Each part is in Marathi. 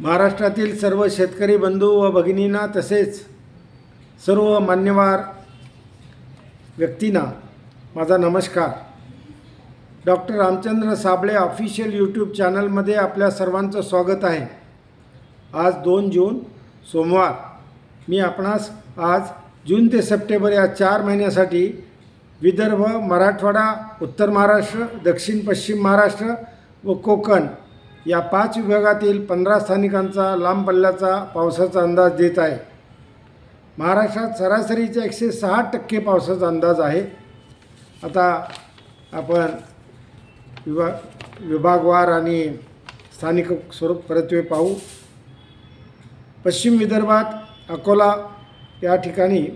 महाराष्ट्रातील सर्व शेतकरी बंधू व भगिनींना तसेच सर्व मान्यवर व्यक्तींना माझा नमस्कार. Doctor Ramchandra Sable official YouTube चॅनलमध्ये आपल्या सर्वांचं स्वागत आहे. आज दोन जून सोमवार. मी आपणास आज जून ते सप्टेंबर या चार महिन्यासाठी विदर्भ मराठवाडा उत्तर महाराष्ट्र दक्षिण पश्चिम महाराष्ट्र व कोकण या पाच विभागातील पंधरा स्थानिकांचा लांब पल्ल्याचा पावसाचा अंदाज देत आहे. महाराष्ट्रात सरासरीच्या एकशे सहा टक्के पावसाचा अंदाज आहे. आता आपण विभाग विभागवार आणि स्थानिक स्वरूप परतवे पाहू. पश्चिम विदर्भात अकोला या ठिकाणी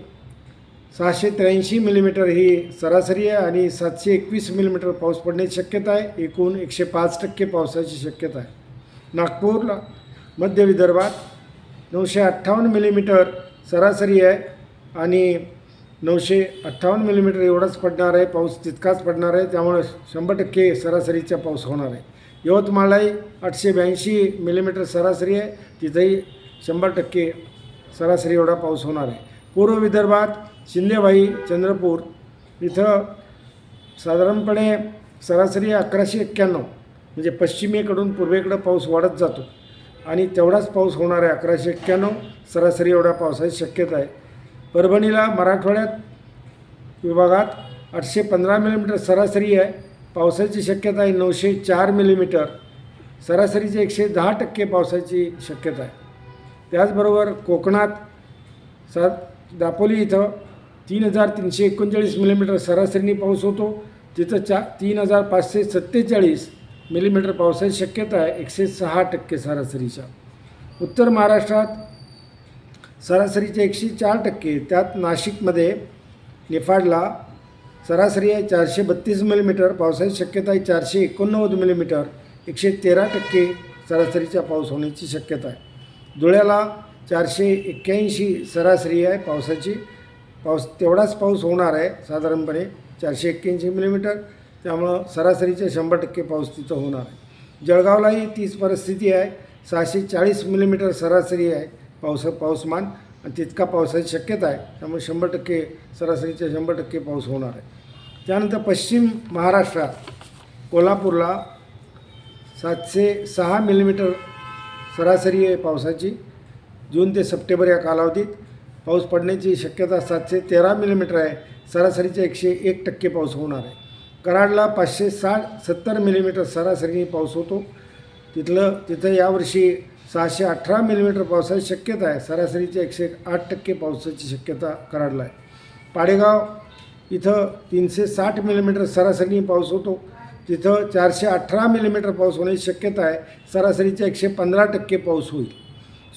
सहाशे त्र्याऐंशी मिलीमीटर ही सरासरी आहे आणि सातशे एकवीस मिलीमीटर पाऊस पडण्याची शक्यता आहे. एकूण एकशे पाच टक्के पावसाची शक्यता आहे. नागपूरला मध्य विदर्भात नऊशे अठ्ठावन्न मिलीमीटर सरासरी आहे आणि नऊशे अठ्ठावन्न मिलीमीटर एवढाच पडणार आहे. पाऊस तितकाच पडणार आहे. त्यामुळे शंभर टक्के सरासरीचा पाऊस होणार आहे. यवतमाळलाही आठशे ब्याऐंशी मिलीमीटर सरासरी आहे. तिथेही शंभर टक्के सरासरी एवढा पाऊस होणार आहे. पूर्व विदर्भात शिंदेवाई चंद्रपूर इथं साधारणपणे सरासरी अकराशे एक्क्याण्णव म्हणजे पश्चिमेकडून पूर्वेकडं पाऊस वाढत जातो. आणि तेवढाच पाऊस होणार आहे अकराशे एक्क्याण्णव सरासरी एवढा पावसाची शक्यता आहे. परभणीला मराठवाड्यात विभागात आठशे पंधरा मिलीमीटर सरासरी आहे. पावसाची शक्यता आहे नऊशे चार मिलीमीटर. सरासरीची एकशे दहा टक्के पावसाची शक्यता आहे. त्याचबरोबर कोकणात सात दापोली इथं तीन हजार तीनशे एकोणचाळीस मिलीमीटर सरासरीने पाऊस होतो. तिथं चा तीन हजार पाचशे सत्तेचाळीस मिलीमीटर पावसाची शक्यता आहे. एकशे सहा टक्के सरासरीच्या. उत्तर महाराष्ट्रात सरासरीचे एकशे चार टक्के. त्यात नाशिकमध्ये निफाडला सरासरी आहे चारशे बत्तीस मिलीमीटर. पावसाची शक्यता आहे चारशे एकोणनव्वद मिलीमीटर. एकशे तेरा टक्के सरासरीचा पाऊस होण्याची शक्यता आहे. धुळ्याला चारशे एक्क्याऐंशी सरासरी आहे पावसाची. पाऊस तेवढाच पाऊस होणार आहे साधारणपणे चारशे एक्क्याऐंशी मिलीमीटर. त्यामुळं सरासरीचे शंभर टक्के पाऊस तिथं होणार आहे. जळगावलाही तीच परिस्थिती आहे. सहाशे चाळीस मिलीमीटर सरासरी आहे पावसा पाऊसमान. आणि तितका पावसाची शक्यता आहे. त्यामुळे शंभर टक्के सरासरीचे शंभर टक्के पाऊस होणार आहे. त्यानंतर पश्चिम महाराष्ट्रात कोल्हापूरला सातशे सहा मिलीमीटर सरासरी आहे पावसाची. जून ते सप्टेंबर या कालावधीत. पाऊस पडण्याची शक्यता सातशे तेरा मिलीमीटर आहे. सरासरीच्या एकशे एक टक्के पाऊस होणार आहे. कराडला पाचशे साठ सत्तर मिलीमीटर सरासरीने पाऊस होतो. तिथलं तिथं यावर्षी सहाशे अठरा मिलीमीटर पावसाची शक्यता आहे. सरासरीच्या एकशे आठ टक्के पावसाची शक्यता कराडला आहे. पाडेगाव इथं तीनशे साठ मिलीमीटर सरासरीने पाऊस होतो. तिथं चारशे अठरा मिलीमीटर पाऊस होण्याची शक्यता आहे. सरासरीच्या एकशे पंधरा टक्के पाऊस होईल.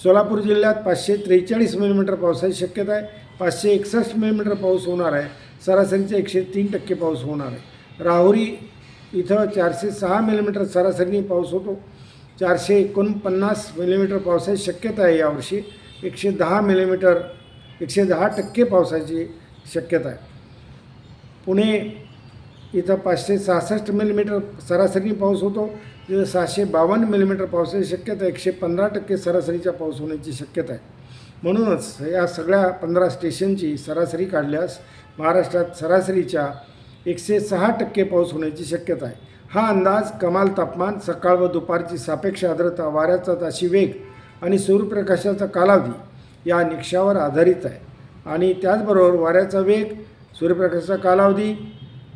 सोलापूर जिल्ह्यात पाचशे त्रेचाळीस मिलीमीटर पावसाची शक्यता आहे. पाचशे एकसष्ट मिलीमीटर पाऊस होणार आहे. सरासरीचे एकशे तीन टक्के पाऊस होणार आहे. राहुरी इथं चारशे सहा मिलीमीटर सरासरीने पाऊस होतो. चारशे एकोणपन्नास मिलीमीटर पावसाची शक्यता आहे यावर्षी. एकशे दहा मिलीमीटर एकशे दहा टक्के पावसाची शक्यता आहे. पुणे इथं पाचशे सहासष्ट मिलीमीटर सरासरी पाऊस होतो. सहाशे बावन्न मिलीमीटर पावसाची शक्यता आहे एकशे पंधरा टक्के सरासरीचा पाऊस होण्याची शक्यता आहे. म्हणूनच या सगळ्या पंधरा स्टेशनची सरासरी काढल्यास महाराष्ट्रात सरासरीच्या एकशे सहा टक्के पाऊस होण्याची शक्यता आहे. हा अंदाज कमाल तापमान सकाळ व दुपारची सापेक्ष आर्द्रता वाऱ्याचा ताशी वेग आणि सूर्यप्रकाशाचा कालावधी या निकषावर आधारित आहे. आणि त्याचबरोबर वाऱ्याचा वेग सूर्यप्रकाशाचा कालावधी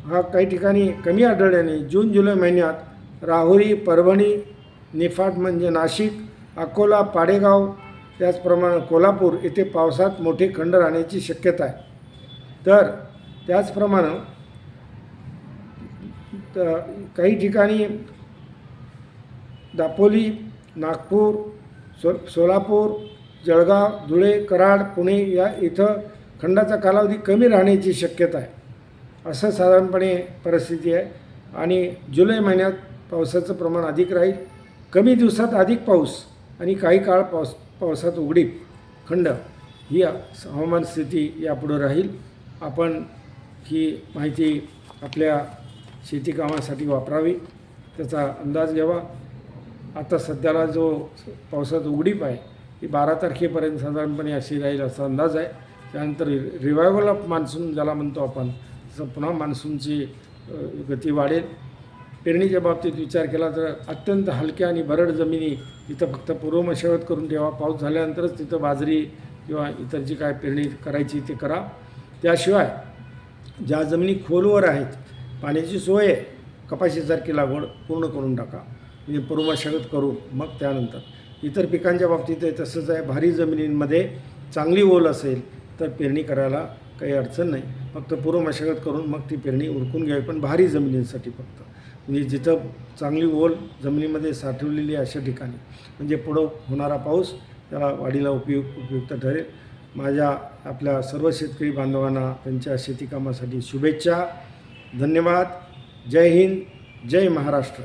हा काही ठिकाणी कमी आढळल्याने जून जुलै महिन्यात राहुरी परभणी निफाड म्हणजे नाशिक अकोला पाडेगाव त्याचप्रमाणे कोल्हापूर येथे पावसात मोठे खंड राहण्याची शक्यता आहे. तर त्याचप्रमाणे तर काही ठिकाणी दापोली नागपूर सो सोलापूर जळगाव धुळे कराड पुणे या इथं खंडाचा कालावधी कमी राहण्याची शक्यता आहे. असं साधारणपणे परिस्थिती आहे. आणि जुलै महिन्यात पावसाचं प्रमाण अधिक राहील. कमी दिवसात अधिक पाऊस आणि काही काळ पावस पावसात उघडीप. खंड ही हवामान स्थिती यापुढं राहील. आपण ही माहिती आपल्या शेती कामासाठी वापरावी त्याचा अंदाज घ्यावा. आता सध्याला जो पावसात उघडीप आहे ती बारा तारखेपर्यंत साधारणपणे अशी राहील असा अंदाज आहे. त्यानंतर रिवायवल ऑफ मान्सून ज्याला म्हणतो आपण तसं पुन्हा मान्सूनची गती वाढेल. पेरणीच्या बाबतीत विचार केला तर अत्यंत हलक्या आणि बरड जमिनी तिथं फक्त पूर्व मशागत करून ठेवा. पाऊस झाल्यानंतरच तिथं बाजरी किंवा इतर जी काय पेरणी करायची ते करा. त्याशिवाय ज्या जमिनी खोलवर आहेत पाण्याची सोय आहे कपाशीसारखी लागवड पूर्ण करून टाका. म्हणजे पूर्व मशागत करून मग त्यानंतर. इतर पिकांच्या बाबतीत आहे तसंच आहे. भारी जमिनींमध्ये चांगली ओल असेल तर पेरणी करायला काही अडचण नाही. फक्त पूर्व मशागत करून मग ती पेरणी उरकून घ्यावी पण भारी जमिनींसाठी फक्त. म्हणजे जिथं चांगली ओल जमिनीमध्ये साठवलेली आहे अशा ठिकाणी. म्हणजे पुढं होणारा पाऊस त्याला वाढीला उपयुक्त उपयुक्त ठरेल. माझ्या आपल्या सर्व शेतकरी बांधवांना त्यांच्या शेतीकामासाठी शुभेच्छा. धन्यवाद. जय हिंद. जय महाराष्ट्र.